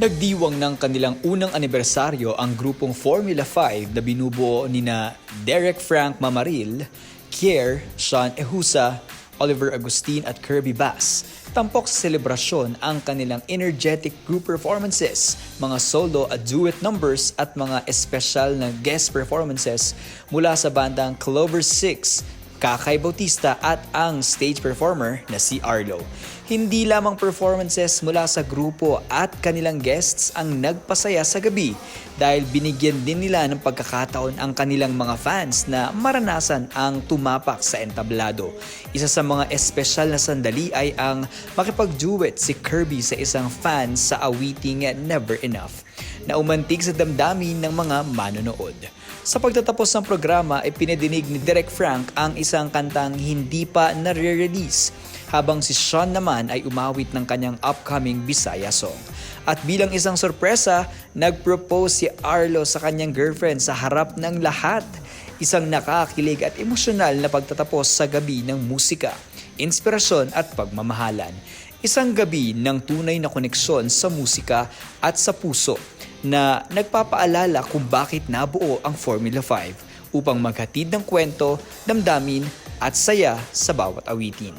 Nagdiwang ng kanilang unang anibersaryo ang grupong Formula 5 na binubuo ni na Derek Frank Mamaril, Kier, Sean Ehusa, Oliver Agustin at Kirby Bass. Tampok sa selebrasyon ang kanilang energetic group performances, mga solo at duet numbers at mga espesyal na guest performances mula sa bandang Clover 6, Kakay Bautista at ang stage performer na si Arlo. Hindi lamang performances mula sa grupo at kanilang guests ang nagpasaya sa gabi dahil binigyan din nila ng pagkakataon ang kanilang mga fans na maranasan ang tumapak sa entablado. Isa sa mga espesyal na sandali ay ang makipag-duet si Kirby sa isang fan sa awiting Never Enough na umantig sa damdamin ng mga manonood. Sa pagtatapos ng programa ay pinadinig ni Derek Frank ang isang kantang hindi pa nare-release habang si Sean naman ay umawit ng kanyang upcoming Bisaya song. At bilang isang sorpresa, nag-propose si Arlo sa kanyang girlfriend sa harap ng lahat. Isang nakakilig at emosyonal na pagtatapos sa gabi ng musika, inspirasyon at pagmamahalan. Isang gabi ng tunay na koneksyon sa musika at sa puso na nagpapaalala kung bakit nabuo ang Formula 5 upang maghatid ng kwento, damdamin at saya sa bawat awitin.